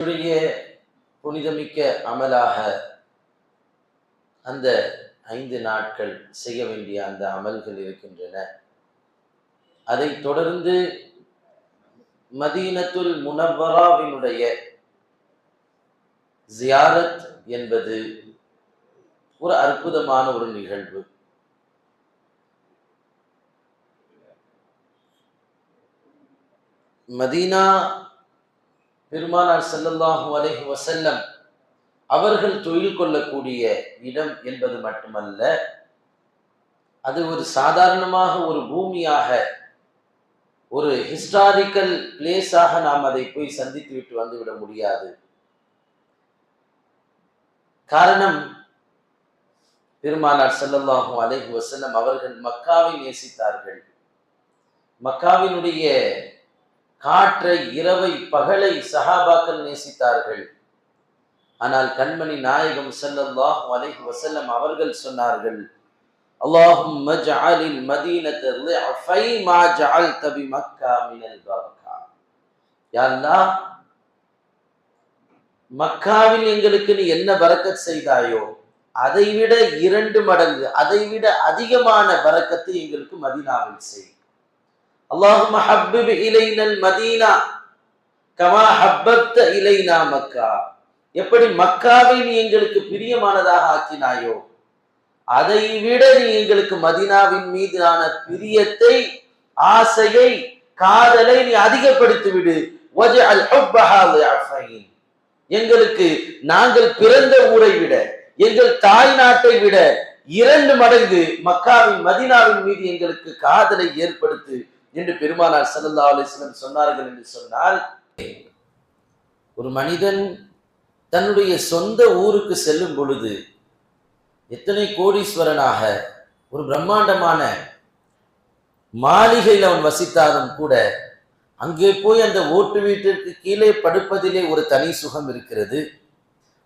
உடைய புனிதமிக்க அமலாக அந்த ஐந்து நாட்கள் செய்ய வேண்டிய அந்த அமல்கள் இருக்கின்றன. அதை தொடர்ந்து மதீனத்துல் முனவராவினுடைய ஜியாரத் என்பது ஒரு அற்புதமான ஒரு நிகழ்வு. மதீனா பெருமானார் செல்லல்லாஹு அலைஹி வசல்லம் அவர்கள் தொழில் கொள்ளக்கூடிய இடம் என்பது மட்டுமல்ல அது ஒரு சாதாரணமாக ஒரு பூமியாக ஒரு ஹிஸ்டாரிக்கல் பிளேஸாக நாம் அதை போய் சந்தித்து விட்டு வந்துவிட முடியாது. காரணம் பெருமானார் செல்லல்லாஹு அலைஹி வசல்லம் அவர்கள் மக்காவை நேசித்தார்கள். மக்காவினுடைய காற்றை இரவை பகலை சஹாபாக்கள் நேசித்தார்கள். ஆனால் கண்மணி நாயகம் சல்லல்லாஹ் அலைஹி வசல்லம் அவர்கள் சொன்னார்கள் அல்லாஹும் மஜ்அலில் மதீனத்து லிஃபை மா ஜஅல்த பி மக்கா மினல் பரக்கா யா அல்லாஹ் மக்காவில் எங்களுக்கு நீ என்ன பரக்கத் செய்தாயோ அதைவிட இரண்டு மடங்கு அதைவிட அதிகமான பரக்கத்தை எங்களுக்கு மதினாவில் செய்யும் اللهم حبب إلينا المدينة كما حببت إلينا மக்கா எப்படி மக்காவை நீ எங்களுக்கு பிரியமானதாக ஆக்கினாயோ அதை விட நீ எங்களுக்கு மதினாவின் மீதான பிரியத்தை ஆசையை காதலை நீ அதிகப்படுத்தி விடு வஜஅல் ஹுப்பஹா லிஅஃபைன். எங்களுக்கு நாங்கள் பிறந்த ஊரை விட எங்கள் தாய் நாட்டை விட இரண்டு மடங்கு மக்காவின் மதினாவின் மீது எங்களுக்கு காதலை ஏற்படுத்து என்று பெருமானார் ஸல்லல்லாஹு அலைஹி சொன்னார்கள் என்று சொன்னால் ஒரு மனிதன் தன்னுடைய சொந்த ஊருக்கு செல்லும் பொழுது எத்தனை கோடீஸ்வரனாக ஒரு பிரம்மாண்டமான மாளிகையில் அவன் வசித்தாலும் கூட அங்கே போய் அந்த ஓட்டு வீட்டிற்கு கீழே படுப்பதிலே ஒரு தனி சுகம் இருக்கிறது.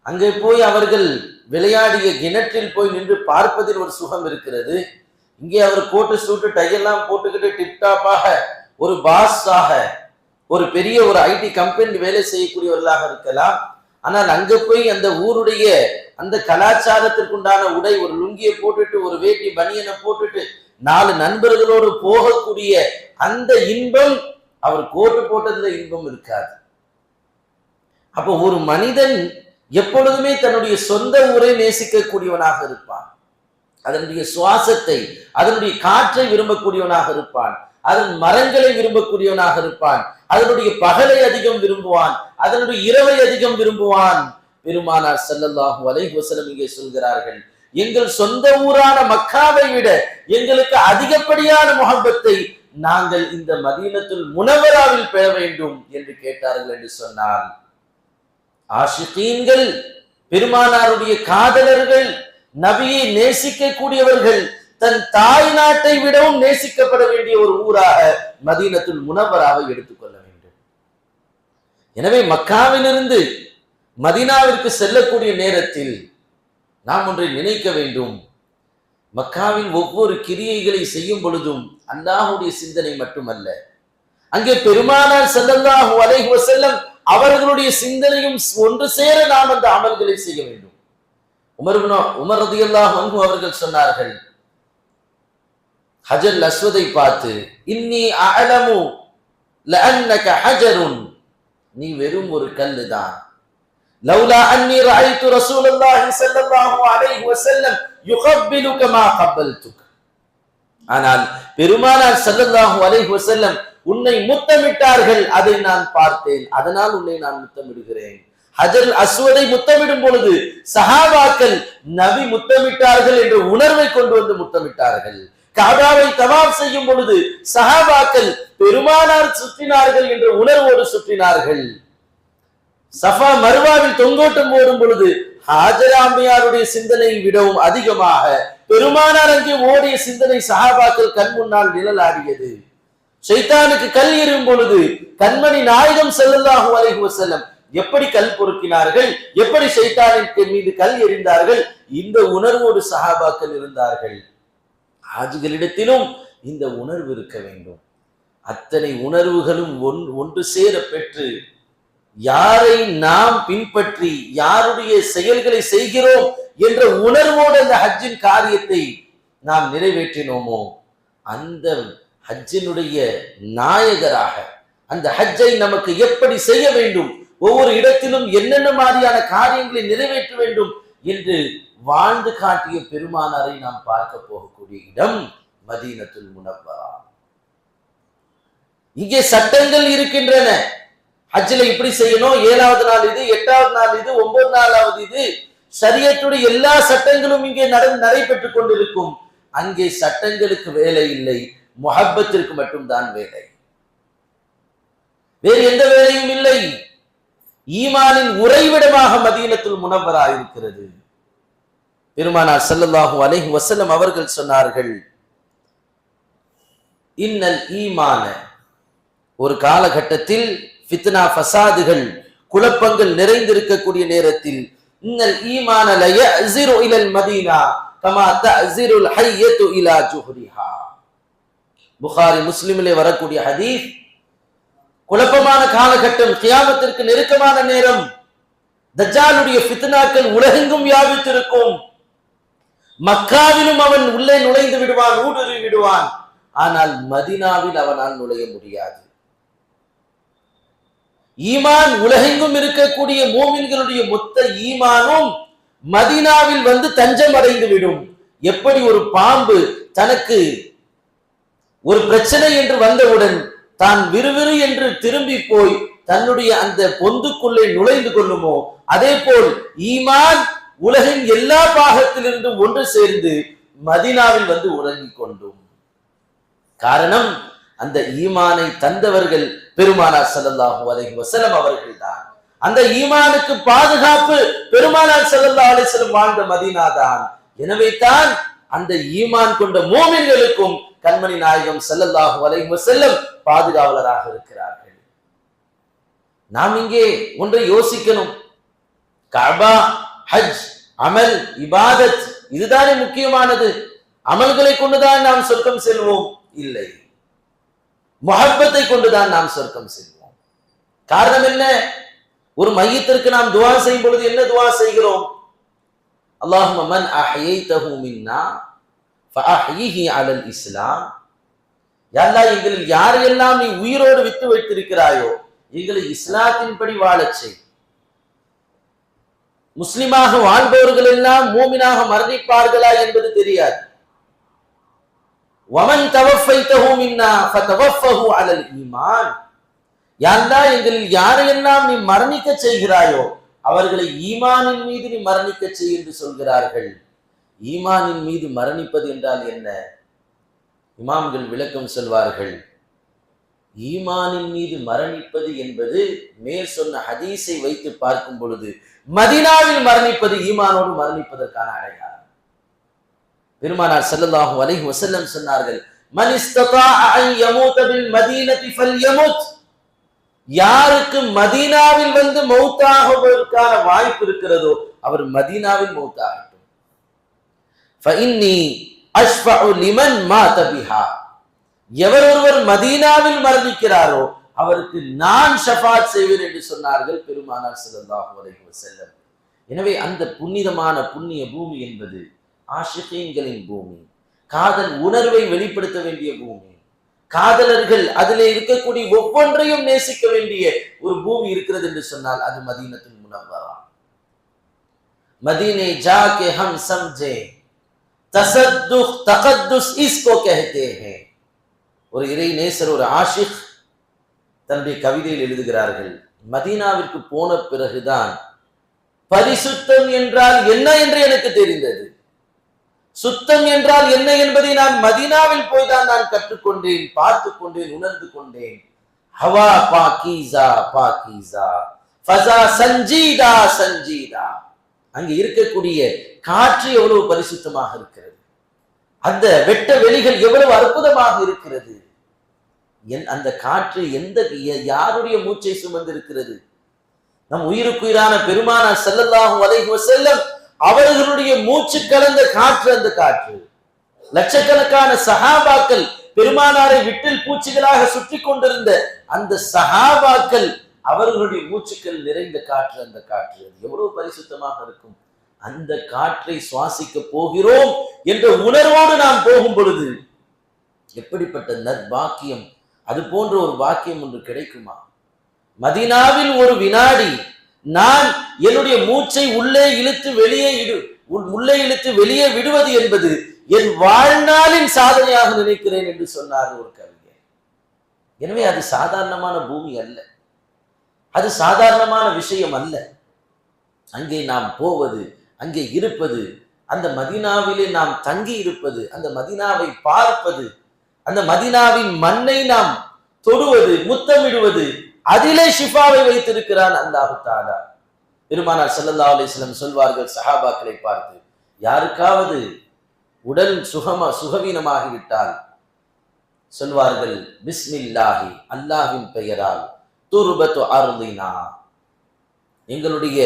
அங்கே போய் அவர்கள் விளையாடிய கிணற்றில் போய் நின்று பார்ப்பதில் ஒரு சுகம் இருக்கிறது. இங்கே அவர் கோட்டு சூட்டு டையெல்லாம் போட்டுக்கிட்டு டிப்டாப்பாக ஒரு பாஸாக ஒரு பெரிய ஒரு ஐடி கம்பெனி வேலை செய்யக்கூடியவர்களாக இருக்கலாம். ஆனால் அங்கே போய் அந்த ஊருடைய அந்த கலாச்சாரத்திற்குண்டான உடை ஒரு லுங்கியை போட்டுட்டு ஒரு வேட்டி பனியனை போட்டுட்டு நாலு நண்பர்களோடு போகக்கூடிய அந்த இன்பம் அவர் கோட்டு போட்டதுல இன்பம் இருக்காது. அப்போ ஒரு மனிதன் எப்பொழுதுமே தன்னுடைய சொந்த ஊரை நேசிக்கக்கூடியவனாக இருப்பான். அதனுடைய சுவாசத்தை அதனுடைய காற்றை விரும்பக்கூடியவனாக இருப்பான். அதன் மரங்களை விரும்பக்கூடியவனாக இருப்பான். அதனுடைய பகலை அதிகம் விரும்புவான். அதனுடைய இரவை அதிகம் விரும்புவான். பெருமானார் செல்லல்லாஹு அலைஹி இங்கே சொல்கிறார்கள் எங்கள் சொந்த ஊரான மக்காவை விட எங்களுக்கு அதிகப்படியான முகப்பத்தை நாங்கள் இந்த மதீனத்தில் முனவராவில் பெற வேண்டும் என்று கேட்டார்கள் என்று சொன்னார் ஆஷிகீன்கள் பெருமானாருடைய காதலர்கள் நபியை நேசிக்கக்கூடியவர்கள் தன் தாய் நாட்டை விடவும் நேசிக்கப்பட வேண்டிய ஒரு ஊராக மதீனத்துல் முனவராக எடுத்துக்கொள்ள வேண்டும். எனவே மக்காவிலிருந்து மதீனாவிற்கு செல்லக்கூடிய நேரத்தில் நாம் ஒன்றை நினைக்க வேண்டும். மக்காவின் ஒவ்வொரு கிரியைகளை செய்யும் பொழுதும் அல்லாஹுடைய சிந்தனை மட்டுமல்ல. அங்கே பெருமானார் ஸல்லல்லாஹு அலைஹி செல்லம் அவர்களுடைய சிந்தனையும் ஒன்று சேர நாம் அந்த அமல்களை செய்ய வேண்டும். உமர் இப்னு உமர் ரதியல்லாஹு அன்ஹு அவர்கள் சொன்னார்கள் ஹஜர் அஸ்வதை பார்த்து இன்னி அலமு லஅன்னக ஹஜருன். நீ வெறும் ஒரு கல்லு தான் லவ்லா அன்னி ரஅய்து ரசூலுல்லாஹி ஸல்லல்லாஹு அலைஹி வஸல்லம் யுகப்பிலுக மா கப்பல்துக் ஆனால் பெருமானார் ஸல்லல்லாஹு அலைஹி வஸல்லம் உன்னை முத்தமிட்டார்கள் அதை நான் பார்த்தேன். அதனால் உன்னை நான் முத்தமிடுகிறேன். ஹஜர் அஸ்வதை முத்தமிடும் பொழுது சஹாபாக்கள் நபி முத்தமிட்டார்கள் என்ற உணர்வை கொண்டு வந்து முத்தமிட்டார்கள். காபாவை தவாப் செய்யும் பொழுது சஹாபாக்கள் பெருமானார் சுற்றினார்கள் என்ற உணர்வோடு சுற்றினார்கள். சஃபா மருவாவில் தொங்கோட்டம் ஓடும் பொழுது ஹாஜராமையாருடைய சிந்தனையை விடவும் அதிகமாக. பெருமானார் அங்கே ஓடிய சிந்தனை சஹாபாக்கள் கண் முன்னால் நிழலாடியது. சைத்தானுக்கு கல் எறும் பொழுது கண்மணி நாயகம் ஸல்லல்லாஹு அலைஹி வஸல்லம் எப்படி கல் பொறுக்கினார்கள்? எப்படி சைத்தானின் மீது கல் எறிந்தார்கள்? இந்த உணர்வோடு சஹாபாக்கள் இருந்தார்கள். ஆஜிகளிடத்திலும் இந்த உணர்வு இருக்க வேண்டும். அத்தனை உணர்வுகளும் ஒன் ஒன்று சேர பெற்று யாரை நாம் பின்பற்றி யாருடைய செயல்களை செய்கிறோம் என்ற உணர்வோடு அந்த ஹஜ்ஜின் காரியத்தை நாம் நிறைவேற்றினோமோ? அந்த ஹஜ்ஜினுடைய நாயகராக அந்த ஹஜ்ஜை நமக்கு எப்படி செய்ய வேண்டும்? ஒவ்வொரு இடத்திலும் என்னென்ன மாதிரியான காரியங்களை நிறைவேற்ற வேண்டும் என்று வாழ்ந்து காட்டிய பெருமானாரை நாம் பார்க்க போகக்கூடிய இடம் மதீனத்துல் முனவரா. இங்கே சட்டங்கள் இருக்கின்றன. ஹஜ்ஜில் இப்படி செய்யணும்? ஏழாவது நாள் இது எட்டாவது நாள் இது ஒன்பது நாளாவது இது. சரியத்துடைய எல்லா சட்டங்களும் இங்கே நடந்து நடைபெற்றுக் கொண்டிருக்கும். அங்கே சட்டங்களுக்கு வேலை இல்லை. முகப்பத்திற்கு மட்டும்தான் வேலை. வேறு எந்த வேலையும் இல்லை. ஈமானின் உறைவிடமாக மதீனத்துள் முனவரா இருக்கிறது. பெருமானார் ஸல்லல்லாஹு அலைஹி வசலம் அவர்கள் சொன்னார்கள் இன்னல் ஈமான ஒரு காலகட்டத்தில் ஃபித்னா ஃபசாதுகள் குழப்பங்கள் நிறைந்திருக்கக்கூடிய நேரத்தில் இன்னல் ஈமான லயஸிரு இலல் மதீனா கமா தஸிருல் ஹய்யத்து இலா ஜுஹ்ரிஹா. புகாரி முஸ்லிமிலே வரக்கூடிய ஹதீஸ் குழப்பமான காலகட்டம் கியாமத்திற்கு நெருக்கமான நேரம். தஜாலுடைய பித்னாக்கள் உலகெங்கும் வியாபித்திருக்கும். மக்காவிலும் அவன் உள்ளே நுழைந்து விடுவான் ஊடுருவி விடுவான். ஆனால் மதினாவில் அவனால் நுழைய முடியாது. ஈமான் உலகெங்கும் இருக்கக்கூடிய மூமின்களுடைய மொத்த ஈமானும் மதினாவில் வந்து தஞ்சம் அடைந்து விடும். எப்படி ஒரு பாம்பு தனக்கு ஒரு பிரச்சனை என்று வந்தவுடன் தான் விறுவிறு என்று திரும்பி போய் தன்னுடைய அந்த பொந்துக்குள்ளே நுழைந்து கொள்ளுமோ? அதே போல் ஈமான் உலகின் எல்லா பாகத்திலிருந்தும் ஒன்று சேர்ந்து மதினாவில் வந்து உறங்கிக் கொண்டும். காரணம் அந்த ஈமானை தந்தவர்கள் பெருமானார் ஸல்லல்லாஹு அலைஹி வசலம் அவர்கள் தான் அந்த ஈமானுக்கு பாதுகாப்பு பெருமானார் ஸல்லல்லாஹு அலைஹி வாழ்ந்த மதினா தான் எனவே தான் அந்த ஈமான் கொண்ட மோமின்களுக்கும் கண்மணி நாயகம் ஸல்லல்லாஹு அலைஹி செல்லும் பாதுகாவலராக இருக்கிறார்கள். நாம் இங்கே ஒன்றை யோசிக்கணும். கபா ஹஜ் அமல் இபாதத் இதுதானே முக்கியமானது. அமல்களை கொண்டுதான் நாம் சொர்க்கம் செல்வோம். இல்லை. முஹப்பத்தை கொண்டுதான் நாம் சொர்க்கம் செல்வோம். காரணம் என்ன? ஒரு மையத்திற்கு நாம் துவா செய்யும் பொழுது என்ன துவா செய்கிறோம்? அல்லாஹ் மன் அஹையை தகுமின்னா அலல் இஸ்லாம் எல்லாம் எங்களில் யாரையெல்லாம் நீ உயிரோடு விட்டு வைத்திருக்கிறாயோ எங்களை இஸ்லாத்தின்படி வாழச் செய். முஸ்லிமாக வாழ்பவர்கள் எல்லாம் மூமினாக மரணிப்பார்களா என்பது தெரியாது. வமன் தவஃபைத்தஹு மின்னா ஃபதவஃபஹு அலல் ஈமான் யாருந்தா எங்களில் யாரையெல்லாம் நீ மரணிக்க செய்கிறாயோ அவர்களை ஈமானின் மீது நீ மரணிக்க செய் என்று சொல்கிறார்கள். ஈமானின் மீது மரணிப்பது என்றால் என்ன? இமாம்கள் விளக்கம் சொல்வார்கள் ஈமானின் மீது மரணிப்பது என்பது மேல் சொன்ன ஹதீஸை வைத்து பார்க்கும் பொழுது மதினாவில் மரணிப்பது ஈமானோடு மரணிப்பதற்கான அடையாளம். பெருமானார் செல்லதாகும் அலைஹி வசல்லம் சொன்னார்கள் யாருக்கு மதீனாவில் வந்து மௌத்தாகுவதற்கான வாய்ப்பு இருக்கிறதோ அவர் மதீனாவில் மௌத்தாகட்டும். ஃபஇன்னி எவர் ஒருவர் மதீனாவில் மரணிக்கிறாரோ அவருக்கு நான் ஷஃபாத் செய்வேன் என்று சொன்னார்கள் பெருமானார் சிறந்தாஹு வரைக்கும் செல்லம் எனவே அந்த புண்ணிதமான புண்ணிய பூமி என்பது ஆஷிகீன்களின் பூமி. காதல் உணர்வை வெளிப்படுத்த வேண்டிய பூமி. காதலர்கள் அதில் இருக்கக்கூடிய ஒவ்வொன்றையும் நேசிக்க வேண்டிய ஒரு பூமி இருக்கிறது என்று சொன்னால் அது மதீனத்தின் உணர்வாம் மதீனை ஜா கே ஹம் சம்ஜே. தசத்துக் தகத்துஸ் ஈஸ்கோ கேஹத்தே ஹே. ஒரு இறை நேசர் ஒரு ஆஷிக் தன்னுடைய கவிதையில் எழுதுகிறார்கள் மதீனாவிற்கு போன பிறகுதான் பரிசுத்தம் என்றால் என்ன என்று எனக்கு தெரிந்தது. சுத்தம் என்றால் என்ன என்பதை நான் மதீனாவில் போய்தான் நான் கற்றுக்கொண்டேன் பார்த்துக் கொண்டேன் உணர்ந்து கொண்டேன். ஹவா பாக்கீசா பாக்கீசா. ஃபசா சஞ்சீதா சஞ்சீதா. அங்கு இருக்கக்கூடிய காற்று எவ்வளவு பரிசுத்தமாக இருக்கிறது? அந்த வெட்ட வெளிகள் எவ்வளவு அற்புதமாக இருக்கிறது? என் அந்த காற்று எந்த யாருடைய மூச்சை சுமந்திருக்கிறது? நம் உயிருக்குயிரான பெருமான செல்லல்லாகும் வலைகுவ செல்லம் அவர்களுடைய மூச்சு கலந்த காற்று அந்த காற்று. லட்சக்கணக்கான சஹாபாக்கள் பெருமானாரை விட்டில் பூச்சிகளாக சுற்றி கொண்டிருந்த அந்த சஹாபாக்கள் அவர்களுடைய மூச்சுக்கள் நிறைந்த காற்று அந்த காற்று. அது எவ்வளவு பரிசுத்தமாக இருக்கும். அந்த காற்றை சுவாசிக்க போகிறோம் என்ற உணர்வோடு நாம் போகும் பொழுது எப்படிப்பட்ட நற்பாக்கியம் அது போன்ற ஒரு பாக்கியம் ஒன்று கிடைக்குமா? மதினாவில் ஒரு வினாடி நான் என்னுடைய மூச்சை உள்ளே இழுத்து வெளியே இடு உள்ளே இழுத்து வெளியே விடுவது என்பது என் வாழ்நாளின் சாதனையாக நினைக்கிறேன் என்று சொன்னார் ஒரு கவிஞர். எனவே அது சாதாரணமான பூமி அல்ல. அது சாதாரணமான விஷயம் அல்ல. அங்கே நாம் போவது அங்கே இருப்பது அந்த மதினாவிலே நாம் தங்கி இருப்பது அந்த மதினாவை பார்ப்பது அந்த மதினாவின் மண்ணை நாம் தொடுவது முத்தமிடுவது அதிலே ஷிஃபாவை வைத்திருக்கிறான் அல்லாஹு தாலா பெருமானார் ஸல்லல்லாஹு அலிஸ்லம் சொல்வார்கள் சஹாபாக்களை பார்த்து யாருக்காவது உடல் சுகமா சுகவீனமாகிவிட்டால் சொல்வார்கள் பிஸ்மில்லாஹி அல்லாஹின் பெயரால். துர்பத்து அருந்தினா எங்களுடைய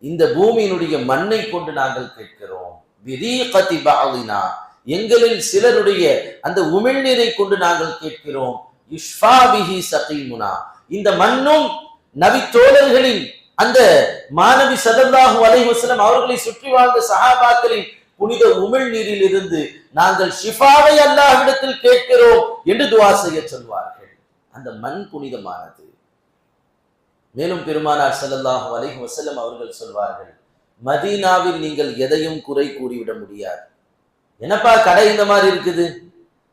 இந்த பூமியினுடைய மண்ணை கொண்டு நாங்கள் கேட்கிறோம். விரீகதி பாலினா. எங்களில் சிலருடைய அந்த உமிழ்நீரை கொண்டு நாங்கள் கேட்கிறோம். யுஷ்ஃபா சகீமுனா. இந்த மண்ணும் நபி அந்த மாணவி சதந்தாகு அலைஹி அவர்களை சுற்றி வாழ்ந்த சகாபாக்களின் புனித உமிழ்நீரில் இருந்து நாங்கள் ஷிஃபாவை அல்லாஹ்விடத்தில் கேட்கிறோம் என்று துவா செய்ய சொல்வார்கள். அந்த மண் புனிதமானது. மேலும் பெருமானார் செல்லல்லாஹு அலைஹி வசல்லம் அவர்கள் சொல்வார்கள் மதீனாவில் நீங்கள் எதையும் குறை கூறிவிட முடியாது. என்னப்பா கடை இந்த மாதிரி இருக்குது?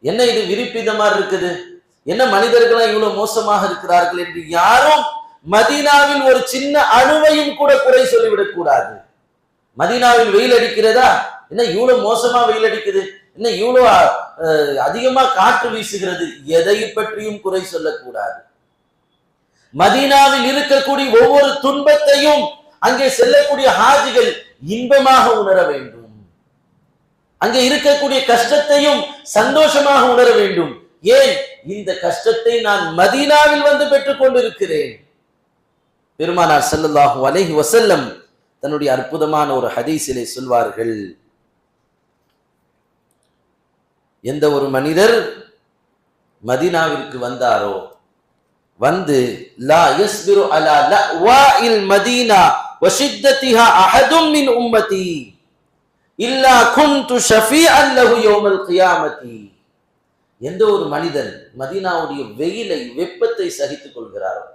என்ன இது விரிப்பு இந்த மாதிரி இருக்குது? என்ன மனிதர்களா இவ்வளவு மோசமாக இருக்கிறார்கள் என்று யாரும் மதீனாவில் ஒரு சின்ன அணுவையும் கூட குறை சொல்லிவிடக் கூடாது. மதீனாவில் வெயில் அடிக்கிறதா? என்ன இவ்வளவு மோசமா வெயில் அடிக்குது? என்ன இவ்வளவு அதிகமா காற்று வீசுகிறது? எதை பற்றியும் குறை சொல்லக்கூடாது மதீனாவில் இருக்கக்கூடிய ஒவ்வொரு துன்பத்தையும் அங்கே செல்லக்கூடிய ஹாஜிகள் இன்பமாக உணர வேண்டும். அங்கே இருக்கக்கூடிய கஷ்டத்தையும் சந்தோஷமாக உணர வேண்டும். ஏன்? இந்த கஷ்டத்தை நான் மதீனாவில் வந்து பெற்றுக் கொண்டிருக்கிறேன். பெருமானார் செல்லல்லாஹு அலைஹி வசல்லம் தன்னுடைய அற்புதமான ஒரு ஹதீசிலே சொல்வார்கள். எந்த ஒரு மனிதர் மதீனாவிற்கு வந்தாரோ வந்து லா யஸ்பிரு அலா லஅவாஇல் மதீனா வஷித்தத்திஹா அஹதும் மின் உம்மதி இல்லா குந்து ஷஃபி அல்லஹு யோமல் கியாமதி எந்த ஒரு மனிதன் மதீனாவுடைய வெயிலை வெப்பத்தை சகித்துக் கொள்கிறாரோ?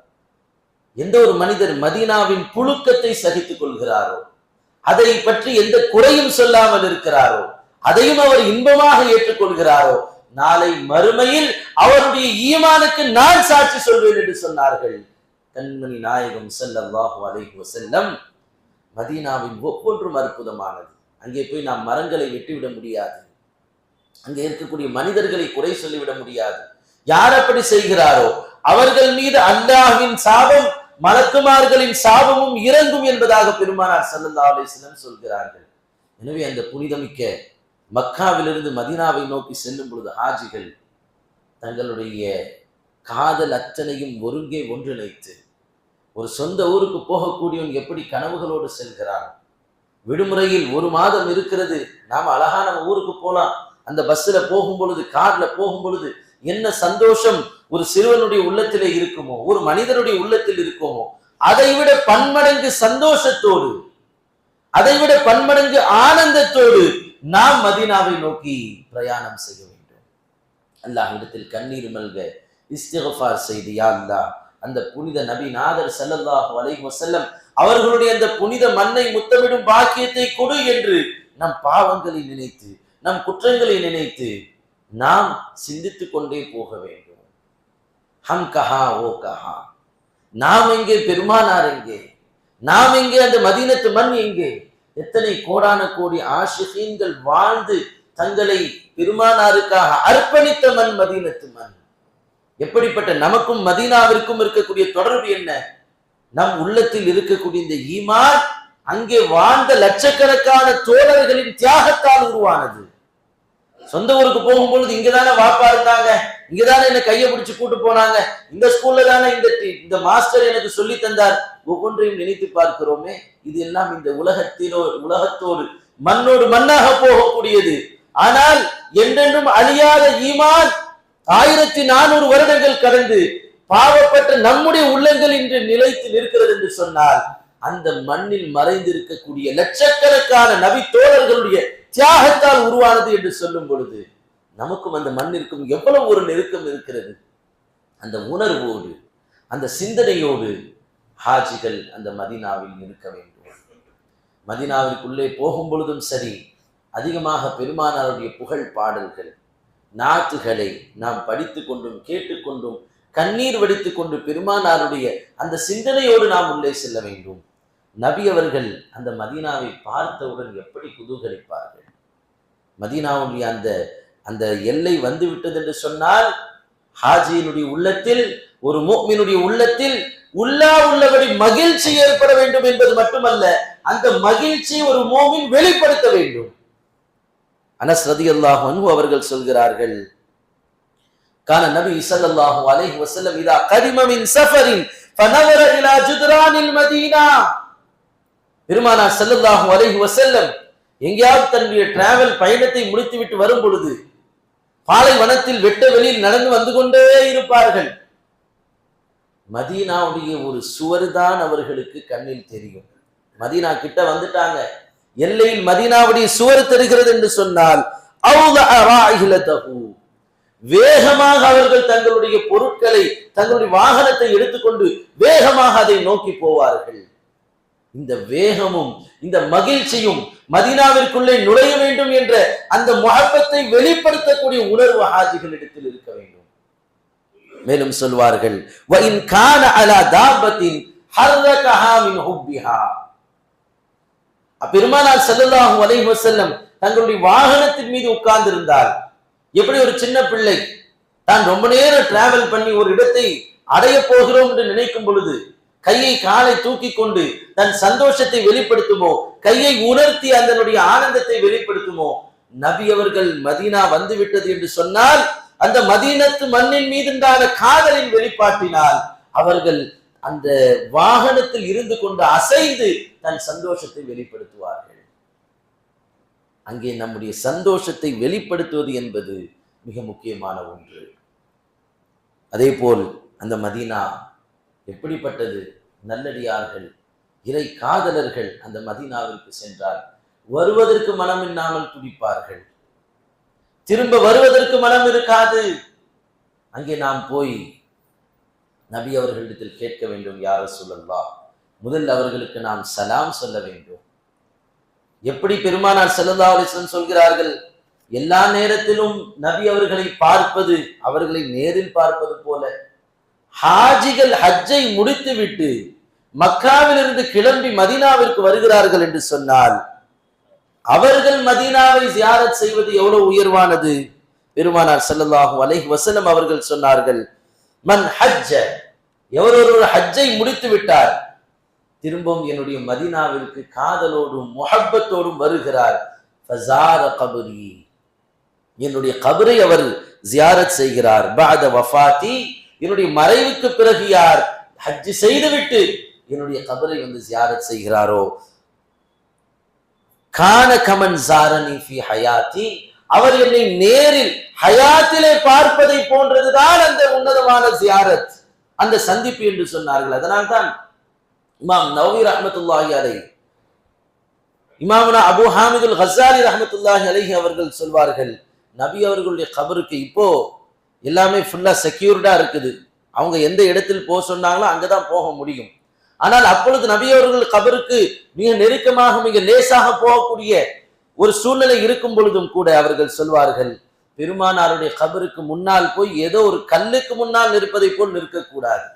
எந்த ஒரு மனிதர் மதீனாவின் புழுக்கத்தை சகித்துக் கொள்கிறாரோ? அதை பற்றி எந்த குறையும் சொல்லாமல் இருக்கிறாரோ? அதையும் அவர் இன்பமாக ஏற்றுக்கொள்கிறாரோ? நாளை மறுமையில் அவருடைய ஈமானுக்கு நான் சாட்சி சொல்வேன் என்று சொன்னார்கள். கண்மணி நாயகம் செல்லல்லாஹு அலைஹி செல்லம் மதீனாவின் ஒவ்வொன்றும் அற்புதமானது. அங்கே போய் நாம் மரங்களை வெட்டிவிட முடியாது. அங்கே இருக்கக்கூடிய மனிதர்களை குறை சொல்லிவிட முடியாது. யார் அப்படி செய்கிறாரோ அவர்கள் மீது அல்லாஹின் சாபம் மலக்குமார்களின் சாபமும் இறங்கும் என்பதாக பெருமானார் ஸல்லல்லாஹு அலிஸ்லம் சொல்கிறார்கள். எனவே அந்த புனிதமிக்க மக்காவிலிருந்து மதீனாவை நோக்கி செல்லும் பொழுது ஹாஜிகள் தங்களுடைய காதல் அத்தனையும் ஒருங்கே ஒன்றிணைத்து ஒரு சொந்த ஊருக்கு போகக்கூடியவன் எப்படி கனவுகளோடு செல்கிறான்? விடுமுறையில் ஒரு மாதம் இருக்கிறது நாம் அழகா நம்ம ஊருக்கு போலாம். அந்த பஸ்ஸில் போகும் பொழுது கார்ல போகும் பொழுது என்ன சந்தோஷம் ஒரு சிறுவனுடைய உள்ளத்திலே இருக்குமோ ஒரு மனிதனுடைய உள்ளத்தில் இருக்குமோ அதை விட பன்மடங்கு சந்தோஷத்தோடு அதை விட பன்மடங்கு ஆனந்தத்தோடு நாம் மதீனாவை நோக்கி பிரயாணம் செய்ய வேண்டும். அல்லாஹ் இடத்தில் கண்ணீர் மல்க இஸ்திகஃபார் செய்து யா அந்த புனித நபி நாதர் ஸல்லல்லாஹு செல்லம் அவர்களுடைய அந்த புனித மண்ணை முத்தமிடும் பாக்கியத்தை கொடு என்று நம் பாவங்களை நினைத்து நம் குற்றங்களை நினைத்து நாம் சிந்தித்துக் கொண்டே போக வேண்டும். ஹம் கஹா ஓ கஹா நாம் எங்கே பெருமானார் எங்கே நாம் எங்கே அந்த மதீனத்து மண் எங்கே எத்தனை கோடான கோடி ஆஷிகீன்கள் வாழ்ந்து தங்களை பெருமானாருக்காக அர்ப்பணித்த மண் மதீனத்து மண். எப்படிப்பட்ட நமக்கும் மதீனாவிற்கும் இருக்கக்கூடிய தொடர்பு என்ன? நம் உள்ளத்தில் இருக்கக்கூடிய இந்த ஈமான் அங்கே வாழ்ந்த லட்சக்கணக்கான தோழர்களின் தியாகத்தால் உருவானது. சொந்த ஊருக்கு போகும்பொழுது இங்கதானே வாப்பா இருந்தாங்க இங்கதானே என்ன கையை பிடிச்சு கூட்டு போனாங்க இந்த ஸ்கூல்ல தானே இந்த இந்த மாஸ்டர் எனக்கு சொல்லி தந்தார் ஒவ்வொன்றையும் நினைத்து பார்க்கிறோமே இது எல்லாம் இந்த உலகத்திலோ உலகத்தோடு மண்ணோடு மண்ணாக போகக்கூடியது. ஆனால் என்றென்றும் அழியாத ஈமான் ஆயிரத்தி நானூறு வருடங்கள் கடந்து பாவப்பட்ட நம்முடைய உள்ளங்கள் இன்று நிலைத்து நிற்கிறது என்று சொன்னால் அந்த மண்ணில் மறைந்திருக்கக்கூடிய லட்சக்கணக்கான நபி தோழர்களுடைய தியாகத்தால் உருவானது என்று சொல்லும் பொழுது நமக்கும் அந்த மண்ணிற்கும் எவ்வளவு ஒரு நெருக்கம் இருக்கிறது? அந்த உணர்வோடு அந்த சிந்தனையோடு ஹாஜிகள் அந்த மதீனாவில் இருக்க வேண்டும். மதீனாவிற்குள்ளே போகும் பொழுதும் சரி அதிகமாக பெருமானாருடைய புகழ் பாடல்கள் நாத்துகளை நாம் படித்து கொண்டும் கேட்டுக்கொண்டும் கண்ணீர் வடித்து கொண்டு பெருமானாருடைய அந்த சிந்தனையோடு நாம் உள்ளே செல்ல வேண்டும். நபி அவர்கள் அந்த மதீனாவை பார்த்தவுடன் எப்படி குதூகலிப்பார்கள்? மதீனாவுடைய அந்த அந்த எல்லை வந்துவிட்டது என்று சொன்னால் ஹாஜியினுடைய உள்ளத்தில் ஒரு முஃமினுடைய உள்ளத்தில் உள்ளா உள்ளபடி மகிழ்ச்சி ஏற்பட வேண்டும் என்பது மட்டுமல்ல அந்த மகிழ்ச்சி ஒரு மோமின் வெளிப்படுத்த வேண்டும். அனஸ் ரதியல்லாஹு அன்ஹு அவர்கள் சொல்கிறார்கள் கான நபி ஸல்லல்லாஹு அலைஹி வசல்லம் இதா கரிமமின் சஃபரின் ஃபனவர இலா ஜுத்ரானில் மதீனா. பெருமானா ஸல்லல்லாஹு அலைஹி வசல்லம் எங்கேயாவது தன்னுடைய டிராவல் பயணத்தை முடித்துவிட்டு வரும் பொழுது பாலைவனத்தில் வெட்ட வெளியில் நடந்து வந்து கொண்டே இருப்பார்கள். மதீனாவுடைய ஒரு சுவர் தான் அவர்களுக்கு கண்ணில் தெரியும். மதீனா கிட்ட வந்துட்டாங்க. எல்லையில் மதீனாவுடைய சுவர் தெரிகிறது என்று சொன்னால் வேகமாக அவர்கள் தங்களுடைய பொருட்களை தங்களுடைய வாகனத்தை எடுத்துக்கொண்டு வேகமாக அதை நோக்கி போவார்கள். இந்த வேகமும் இந்த மகிழ்ச்சியும் மதீனாவிற்குள்ளே நுழைய வேண்டும் என்ற அந்த முகப்பத்தை வெளிப்படுத்தக்கூடிய உணர்வு ஹாஜிகளிடத்தில் இருக்க வேண்டும். மேலும் சொல்வார்கள் பெருமானார் செல்லல்லாஹும் அலைஹி செல்லம் தங்களுடைய வாகனத்தின் மீது உட்கார்ந்து இருந்தார் எப்படி ஒரு சின்ன பிள்ளை தான் ரொம்ப நேரம் டிராவல் பண்ணி ஒரு இடத்தை அடைய போகிறோம் என்று நினைக்கும் பொழுது கையை காலை தூக்கி கொண்டு தன் சந்தோஷத்தை வெளிப்படுத்துமோ கையை உணர்த்தி அதனுடைய ஆனந்தத்தை வெளிப்படுத்துமோ நபி அவர்கள் மதீனா வந்துவிட்டது என்று சொன்னால் அந்த மதீனத்து மண்ணின் மீதுண்டான காதலின் வெளிப்பாட்டினால் அவர்கள் அந்த வாகனத்தில் இருந்து கொண்டு அசைந்து தன் சந்தோஷத்தை வெளிப்படுத்துவார்கள். அங்கே நம்முடைய சந்தோஷத்தை வெளிப்படுத்துவது என்பது மிக முக்கியமான ஒன்று. அதே போல் அந்த மதீனா எப்படிப்பட்டது? நல்லடியார்கள் இறை காதலர்கள் அந்த மதீனாவிற்கு சென்றால் வருவதற்கு மனமில்லாமல் துடிப்பார்கள். திரும்ப வருவதற்கு மனம் இருக்காது. அங்கே நாம் போய் நபி அவர்களிடத்தில் கேட்க வேண்டும் யார சொல்லலாம் முதல் அவர்களுக்கு நாம் சலாம் சொல்ல வேண்டும். எப்படி பெருமானார் ஸல்லல்லாஹு அலைஹி சொல்கிறார்கள்? எல்லா நேரத்திலும் நபி அவர்களை பார்ப்பது அவர்களை நேரில் பார்ப்பது போல. ஹாஜிகள் ஹஜ்ஜை முடித்துவிட்டு மக்காவிலிருந்து கிளம்பி மதினாவிற்கு வருகிறார்கள் என்று சொன்னால் அவர்கள் மதீனாவை ஜியாரத் செய்வது எவ்வளவு உயர்வானது? பெருமானார் ஸல்லல்லாஹு அலைஹி வஸல்லம் அவர்கள் சொன்னார்கள் மன் ஹஜ்ஜ. எவர் ஒருவர் ஹஜ்ஜை முடித்து விட்டார் திரும்பவும் என்னுடைய மதீனாவிற்கு காதலோடும் முஹப்பத்தோடும் வருகிறார். ஃபஸார கபரி. என்னுடைய கபரை அவர் ஜியாரத் செய்கிறார். பாத வஃபாத்தி. என்னுடைய மறைவுக்கு பிறகு யார் ஹஜ்ஜு செய்துவிட்டு என்னுடைய கபரை வந்து ஜியாரத் செய்கிறாரோ? கான கமன் சாரணி ஃபி ஹயாத்தி. அவர் என்னை நேரில் ஹயாத்திலே பார்ப்பதை போன்றதுதான் அந்த உன்னதமான ஜியாரத். அந்த சந்திப்பு என்று சொன்னார்கள். அதனால் தான் இமாம் நவீ ரஹமத்துல்லாஹி அலை இமாமனா அபு ஹாமிதுல் ஹசாலி ரஹமத்துல்லாஹி அலைஹி அவர்கள் சொல்வார்கள் நபி அவர்களுடைய கபருக்கு இப்போ எல்லாமே ஃபுல்லா செக்யூர்டா இருக்குது. அவங்க எந்த இடத்தில் போக சொன்னாங்களோ அங்கதான் போக முடியும். ஆனால் அப்பொழுது நபியவர்கள் கபருக்கு மிக நெருக்கமாக மிக லேசாக போகக்கூடிய ஒரு சூழ்நிலை இருக்கும் பொழுதும் கூட அவர்கள் சொல்வார்கள் பெருமானாருடைய கபருக்கு முன்னால் போய் ஏதோ ஒரு கல்லுக்கு முன்னால் நிற்பதை போல் நிற்கக்கூடாது.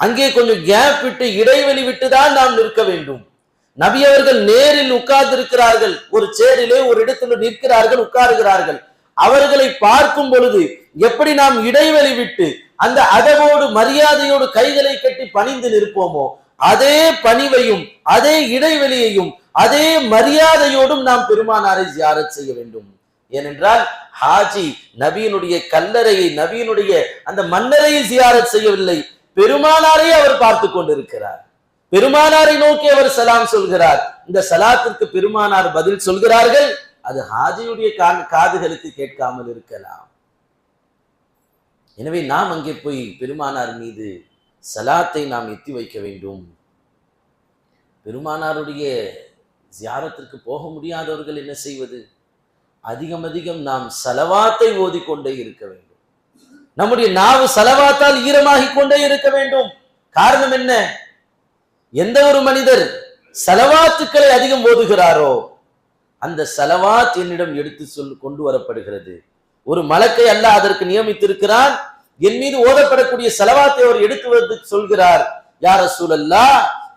அங்கே கொஞ்சம் கேப் விட்டு இடைவெளி விட்டு தான் நாம் நிற்க வேண்டும். நபி அவர்கள் நேரில் உட்கார்ந்து இருக்கிறார்கள் ஒரு சேரிலே ஒரு இடத்துல நிற்கிறார்கள் உட்காருகிறார்கள். அவர்களை பார்க்கும் பொழுது எப்படி நாம் இடைவெளி விட்டு அந்த அதவோடு மரியாதையோடு கைகளை கட்டி பணிந்து நிற்போமோ? அதே பணிவையும் அதே இடைவெளியையும் அதே மரியாதையோடும் நாம் பெருமானாரை ஜியாரத் செய்ய வேண்டும். ஏனென்றால் ஹாஜி நபியினுடைய கல்லறையை நபியினுடைய அந்த மன்னரையை ஜியாரத் செய்யவில்லை. பெருமானாரை அவர் பார்த்து கொண்டிருக்கிறார். பெருமானாரை நோக்கி அவர் சலாம் சொல்கிறார். இந்த சலாத்திற்கு பெருமானார் பதில் சொல்கிறார்கள். அது ஹாஜியுடைய காதுகளுக்கு கேட்காமல் இருக்கலாம். எனவே நாம் அங்கே போய் பெருமானார் மீது சலாத்தை நாம் எத்தி வைக்க வேண்டும். பெருமானாருடைய ஜியாரத்திற்கு போக முடியாதவர்கள் என்ன செய்வது? அதிகம் அதிகம் நாம் சலவாத்தை ஓதிக்கொண்டே இருக்க வேண்டும். நம்முடைய நாவு சலவாத்தால் ஈரமாகிக் கொண்டே இருக்க வேண்டும். காரணம் என்ன? எந்த ஒரு மனிதர் சலவாத்துக்களை அதிகம் ஓதுகிறாரோ அந்த சலவாத் என்னிடம் எடுத்து சொல் கொண்டு வரப்படுகிறது. ஒரு மலக்கை அல்ல அதற்கு நியமித்திருக்கிறான். என் மீது ஓதப்படக்கூடிய செலவாத்தை அவர் எடுத்து சொல்கிறார். யார சூழல்லா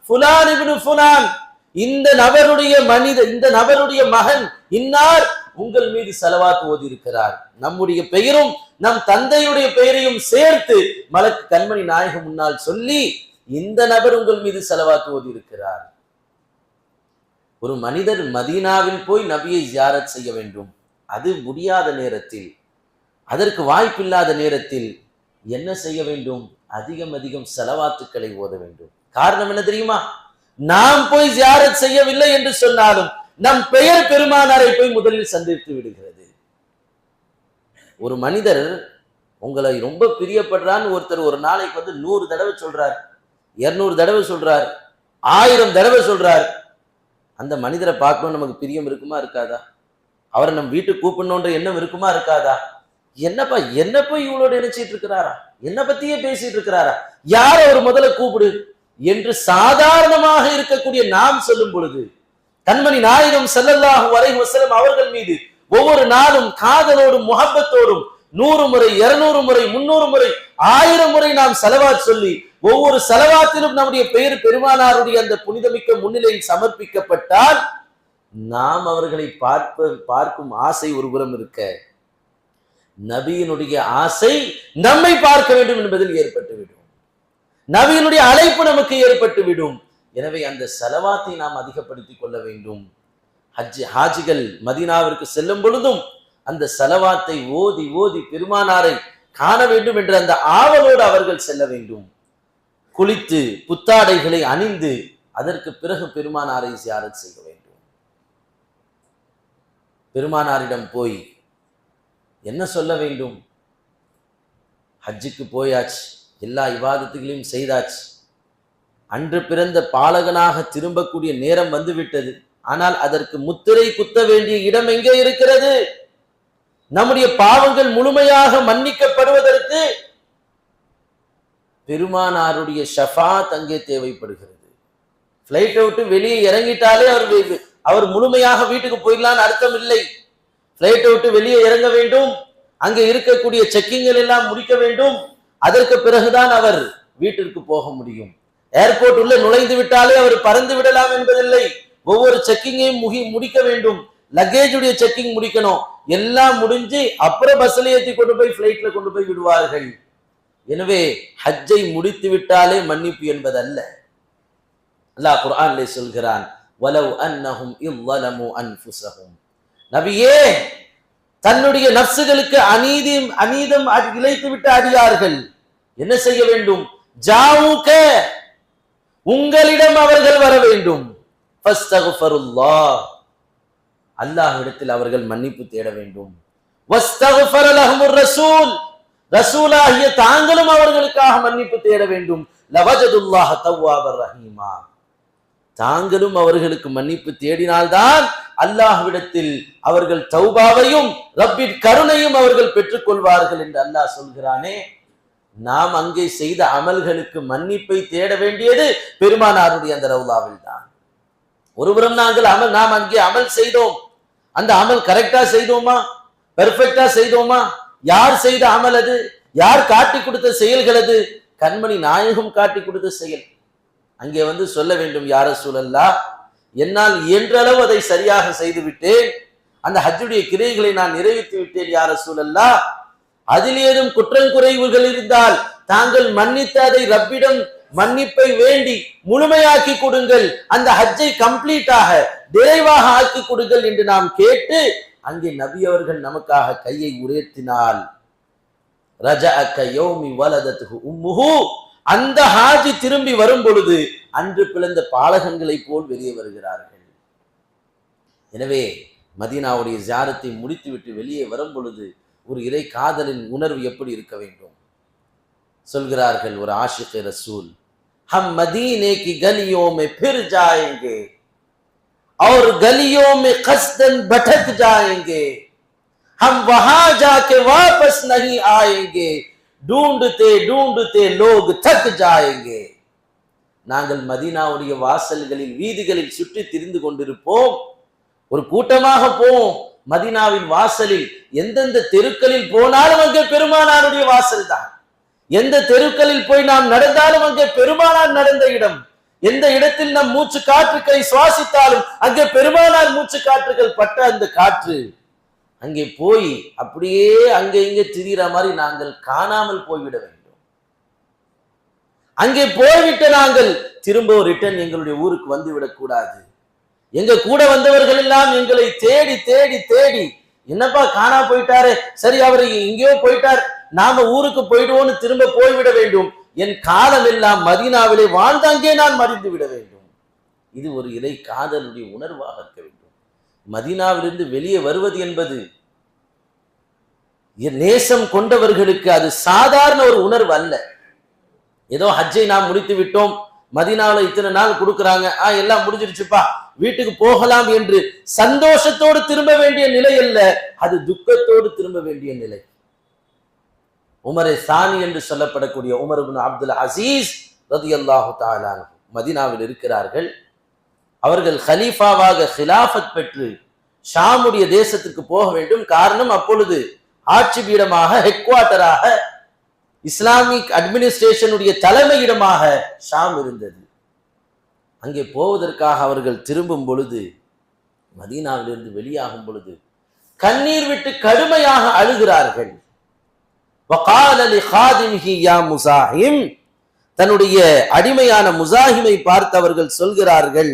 ஃபுலான் புலான் இந்த நபருடைய மனித இந்த நபருடைய மகன் இன்னார்? உங்கள் மீது செலவாத்து ஓதி இருக்கிறார் நம்முடைய பெயரும் நம் தந்தையுடைய பெயரையும் சேர்த்து மலக்கு கண்மணி நாயகம் முன்னால் சொல்லி இந்த நபர் உங்கள் மீது செலவாத்து ஓதி இருக்கிறார் ஒரு மனிதர் மதீனாவில் போய் நபியை ஜியாரத் செய்ய வேண்டும். அது முடியாத நேரத்தில் அதற்கு வாய்ப்பில்லாத நேரத்தில் என்ன செய்ய வேண்டும்? அதிகம் அதிகம் செலவாத்துக்களை ஓத வேண்டும். காரணம் என்ன தெரியுமா? நாம் போய் ஜியாரத் செய்யவில்லை என்று சொன்னாலும் நம் பெயர் பெருமானாரை போய் முதலில் சந்தித்து விடுகிறது. ஒரு மனிதர் உங்களை ரொம்ப பிரியப்படுறான்னு ஒருத்தர் ஒரு நாளைக்கு வந்து நூறு தடவை சொல்றார் இருநூறு தடவை சொல்றார் ஆயிரம் தடவை சொல்றார். அந்த மனிதரை பார்க்கணும் நமக்கு பிரியம் இருக்குமா இருக்காதா? அவரை நம்ம வீட்டுக்கு கூப்பிடணுன்ற எண்ணம் இருக்குமா இருக்காதா? என்னப்பா என்ன போய் இவளோட நினைச்சிட்டு இருக்கிறாரா? என்ன பத்தியே பேசிட்டு இருக்கிறாரா? யார் அவர் முதல்ல கூப்பிடு? என்று சாதாரணமாக இருக்கக்கூடிய நாம் சொல்லும் பொழுது கண்மணி நாயகம் செல்லல்லாஹு வரை வசலம் அவர்கள் மீது ஒவ்வொரு நாளும் காதலோடும் முகப்பத்தோடும் நூறு முறை இருநூறு முறை முன்னூறு முறை ஆயிரம் முறை நாம் செலவாத் சொல்லி ஒவ்வொரு செலவாத்திலும் நம்முடைய பெயர் பெருமானாருடைய அந்த புனிதமிக்க முன்னிலையில் சமர்ப்பிக்கப்பட்டால் நாம் அவர்களை பார்ப்ப பார்க்கும் ஆசை ஒருபுறம் இருக்க நபியினுடைய ஆசை நம்மை பார்க்க வேண்டும் என்பதில் ஏற்பட்டுவிடும் நபியினுடைய அழைப்பு நமக்கு ஏற்பட்டுவிடும் எனவே அந்த செலவாத்தை நாம் அதிகப்படுத்திக் கொள்ள வேண்டும். ஹஜ் ஹாஜிகள் மதீனாவிற்கு செல்லும் பொழுதும் அந்த செலவாத்தை ஓதி ஓதி பெருமானாரை காண வேண்டும் என்ற அந்த ஆவலோடு அவர்கள் செல்ல வேண்டும். குளித்து புத்தாடைகளை அணிந்து அதற்கு பிறகு பெருமானாரை சியாரத் செய்ய வேண்டும். பெருமானாரிடம் போய் என்ன சொல்ல வேண்டும்? ஹஜ்ஜுக்கு போயாச்சு எல்லா விவாதத்துகளையும் செய்தாச்சு. அன்று பிறந்த பாலகனாக திரும்பக்கூடிய நேரம் வந்துவிட்டது. ஆனால் அதற்கு முத்திரை குத்த வேண்டிய இடம் எங்கே இருக்கிறது? நம்முடைய பாவங்கள் முழுமையாக மன்னிக்கப்படுவதற்கு பெருமானாருடைய ஷஃபா தங்கே தேவைப்படுகிறது. பிளைட்டை விட்டு வெளியே இறங்கிட்டாலே அவர் அவர் முழுமையாக வீட்டுக்கு போயிடலான்னு அர்த்தம் இல்லை பிளைட்டை விட்டு வெளியே இறங்க வேண்டும். அங்கே இருக்கக்கூடிய செக்கிங்கள் எல்லாம் முடிக்க வேண்டும். அதற்கு பிறகுதான் அவர் வீட்டிற்கு போக முடியும். ஏர்போர்ட் உள்ள நுழைந்து விட்டாலே அவர் பறந்து விடலாம் என்பதில்லை. ஒவ்வொரு செக்கிங்கையும் முகி முடிக்க வேண்டும். லக்கேஜ் உடைய செக்கிங் முடிக்கணும். எல்லாம் முடிஞ்சு அப்புறம் பஸ்ல ஏத்தி கொண்டு போய் பிளைட்ல கொண்டு போய் விடுவார்கள். எனவே ஹஜ்ஜை முடித்து விட்டாலே மன்னிப்பு என்பதல்ல. அல்லாஹ் குர்ஆனிலே சொல்கிறான் வலவ் அன்னஹும் இவ்வலமு அன்ஃபுஸஹும். நபியே தன்னுடைய நப்சுகளுக்கு அநீதி அநீதம் இழைத்து விட்ட அடியார்கள். என்ன செய்ய வேண்டும்? ஜாவுக உங்களிடம் அவர்கள் வர வேண்டும். ஃபஸ்தக்ஃபருல்லாஹ் அல்லாஹ்விடத்தில் அவர்கள் மன்னிப்பு தேட வேண்டும். ரசூல். ரசூலாகிய தாங்களும் அவர்களுக்காக மன்னிப்பு தேட வேண்டும். லவஜதுல்லாஹ தவ்வாபர் ரஹீமா. தாங்களும் அவர்களுக்கு மன்னிப்பு தேடினால்தான் அல்லாஹ்விடத்தில் அவர்கள் தௌபாவையும் ரப்பின் கருணையும் அவர்கள் பெற்றுக்கொள்வார்கள் என்று அல்லாஹ் சொல்கிறானே. நாம் அங்கே செய்த அமல்களுக்கு மன்னிப்பை தேட வேண்டியது பெருமானாருடைய அந்த ரவுலாவில் தான். ஒருபுறம் நாங்கள் அமல் நாம் அங்கே அமல் செய்தோம். அந்த அமல் கரெக்டா செய்தோமா? பெர்ஃபெக்டா செய்தோமா? யார் செய்த அமல் அது? யார் காட்டி கொடுத்த செயல்கள் அது? கண்மணி நாயகம் காட்டி கொடுத்த செயல். அங்கே வந்து சொல்ல வேண்டும் யார சூழல்லா என்னால் இயன்றளவு அதை சரியாக செய்துவிட்டேன். அந்த ஹஜ்ஜுடைய கிரைகளை நான் நிறைவேற்றி விட்டேன் யார சூழல்லா அதில் ஏதும் குற்றங்குறைவுகள் இருந்தால் தாங்கள் மன்னித்த அதை ரப்பிடம் மன்னிப்பை வேண்டி முழுமையாக்கி கொடுங்கள். அந்த ஹஜ்ஜை கம்ப்ளீட்டாக நிறைவாக ஆக்கி கொடுங்கள் என்று நாம் கேட்டு அங்கே நபி அவர்கள் நமக்காக கையை உயர்த்தினால் ரஜஅக்க யோமி வலதத்து உம்முஹு அந்த ஹாஜி திரும்பி வரும் பொழுது அன்று பிளந்த பாலகங்களை போல் வெளியே வருகிறார்கள் எனவே மதீனாவுடைய ஜியாரத்தை முடித்துவிட்டு வெளியே வரும் பொழுது ஒரு இறை காதலின் உணர்வு எப்படி இருக்க வேண்டும் சொல்கிறார்கள் ஒரு ஆஷிக் ரசூல் हम मदीने की गलियों में फिर जाएंगे और गलियों में कसदन भटक जाएंगे हम वहां जाके वापस नहीं आएंगे ढूंढते ढूंढते लोग थक जाएंगे நாங்கள் மதீனாவுடைய வாசல்களில் வீதிகளில் சுற்றி திரிந்து கொண்டிருப்போம் ஒரு கூட்டமாக போவோம் மதீனாவின் வாசலில் எந்தெந்த தெருக்களில் போனாலும் அங்கே பெருமானாருடைய வாசல் தான் எந்த தெருக்களில் போய் நாம் நடந்தாலும் அங்கே பெருமானார் நடந்த இடம் எந்த இடத்தில் நம் மூச்சு காற்றுக்களை சுவாசித்தாலும் அங்கே பெருமானார் மூச்சு காற்றுகள் பட்ட அந்த காற்று அங்கே போய் அப்படியே அங்கே இங்கே திரிகிற மாதிரி நாங்கள் காணாமல் போய்விட வேண்டும். அங்கே போய்விட்டு நாங்கள் திரும்ப ரிட்டர்ன் எங்களுடைய ஊருக்கு வந்து விடக்கூடாது எங்க கூட வந்தவர்கள் எல்லாம் எங்களை தேடி தேடி தேடி என்னப்பா காணா போயிட்டாரு. சரி அவர் எங்கேயோ போயிட்டார். நாம ஊருக்கு போயிடுவோம்னு திரும்ப போய்விட வேண்டும். என் காலம் எல்லாம் மதினாவிலே வாழ்ந்தாங்கே நான் மறிந்து விட வேண்டும். இது ஒரு இறை காதலுடைய உணர்வாக இருக்க வேண்டும். மதீனாவிலிருந்து வெளியே வருவது என்பது நேசம் கொண்டவர்களுக்கு அது சாதாரண ஒரு உணர்வு அல்ல. ஏதோ ஹஜ்ஜை நாம் முடித்து விட்டோம் மதினாவில் இத்தனை நாள் கொடுக்குறாங்க ஆ எல்லாம் முடிஞ்சிருச்சுப்பா வீட்டுக்கு போகலாம் என்று சந்தோஷத்தோடு திரும்ப வேண்டிய நிலை அல்ல அது துக்கத்தோடு திரும்ப வேண்டிய நிலை. உமரே சாணி என்று சொல்லப்படக்கூடிய உமர் அப்துல் அசீஸ் ரதி அல்லாஹு தாலான் மதினாவில் இருக்கிறார்கள். அவர்கள் ஹலீஃபாவாக ஹிலாஃபத் பெற்று ஷாமுடைய தேசத்துக்கு போக வேண்டும். காரணம் அப்பொழுது ஆட்சி பீடமாக ஹெட்வார்டராக இஸ்லாமிக் அட்மினிஸ்ட்ரேஷனுடைய தலைமையிடமாக ஷாம் இருந்தது. அங்கே போவதற்காக அவர்கள் திரும்பும் பொழுது மதீனாவிலிருந்து வெளியாகும் பொழுது கண்ணீர் விட்டு கடுமையாக அழுகிறார்கள். தன்னுடைய அடிமையான முசாஹிமை பார்த்து அவர்கள் சொல்கிறார்கள்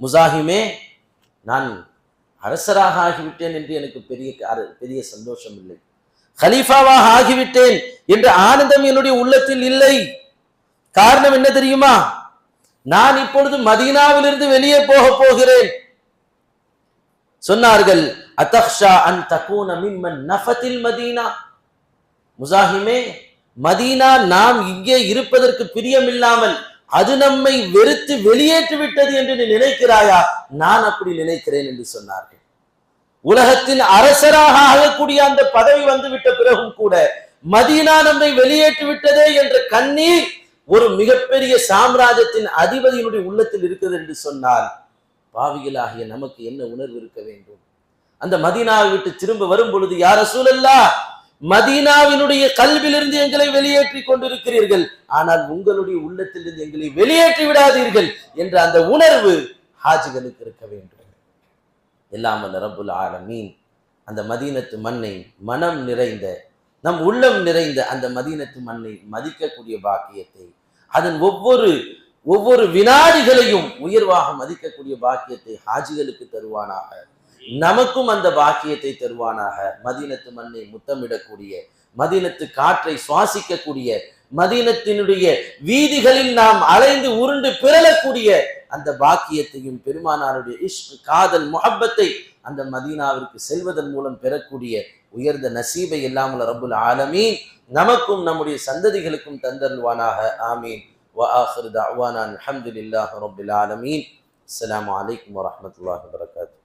முசாஹிமே நான் அரசராக ஆகிவிட்டேன் என்று எனக்கு பெரிய பெரிய சந்தோஷம் இல்லை ஹலீஃபாவாக ஆகிவிட்டேன் என்ற ஆனந்தம் என்னுடைய உள்ளத்தில் இல்லை. காரணம் என்ன தெரியுமா? நான் இப்பொழுது மதீனாவிலிருந்து வெளியே போக போகிறேன். சொன்னார்கள் அத்தக்ஷா அன் தகூன மிம்மன் நஃபத்தில் மதீனா. முசாஹிமே மதீனா நாம் இங்கே இருப்பதற்கு பிரியமில்லாமல் அது நம்மை வெறுத்து வெளியேற்றி விட்டது என்று நீ நினைக்கிறாயா? நான் அப்படி நினைக்கிறேன் என்று சொன்னார்கள். உலகத்தின் அரசராக ஆகக்கூடிய அந்த பதவி வந்து விட்ட பிறகும் கூட மதீனா நம்மை வெளியேற்றி விட்டதே என்ற கண்ணீர் ஒரு மிகப்பெரிய சாம்ராஜ்யத்தின் அதிபதியினுடைய உள்ளத்தில் இருக்குது என்று சொன்னால் பாவிகளாகிய நமக்கு என்ன உணர்வு இருக்க வேண்டும்? அந்த மதீனாவை விட்டு திரும்ப வரும் பொழுது யார சூழல்லா மதீனாவினுடைய கல்விலிருந்து எங்களை வெளியேற்றி கொண்டிருக்கிறீர்கள். ஆனால் உங்களுடைய உள்ளத்திலிருந்து எங்களை வெளியேற்றி விடாதீர்கள் என்ற அந்த உணர்வு ஹாஜிகளுக்கு இருக்க வேண்டும். எல்லாம் வல்ல ரப்புல் ஆலமீன் அந்த மதீனத்து மண்ணை மனம் நிறைந்த நம் உள்ளம் நிறைந்த அந்த மதீனத்து மண்ணை மதிக்கக்கூடிய பாக்கியத்தை அதன் ஒவ்வொரு ஒவ்வொரு வினாடிகளையும் உயர்வாக மதிக்கக்கூடிய பாக்கியத்தை ஹாஜிகளுக்கு தருவானாக. நமக்கும் அந்த பாக்கியத்தை தருவானாக மதீனத்து மண்ணை முத்தமிடக்கூடிய மதீனத்து காற்றை சுவாசிக்கக்கூடிய மதீனத்தினுடைய வீதிகளில் நாம் அலைந்து உருண்டு பிறழக்கூடிய அந்த பாக்கியத்தையும் பெருமானாருடைய இஷ்க் காதல் முஹப்பத்தை அந்த மதீனாவிற்கு செல்வதன் மூலம் பெறக்கூடிய உயர்ந்த நசீபை இல்லாமல் ரப்புல் ஆலமீன் நமக்கும் நம்முடைய சந்ததிகளுக்கும் தந்தருவானாக ஆமீன் وآخر دعوانا الحمد لله رب العالمين السلام عليكم ورحمة الله وبركاته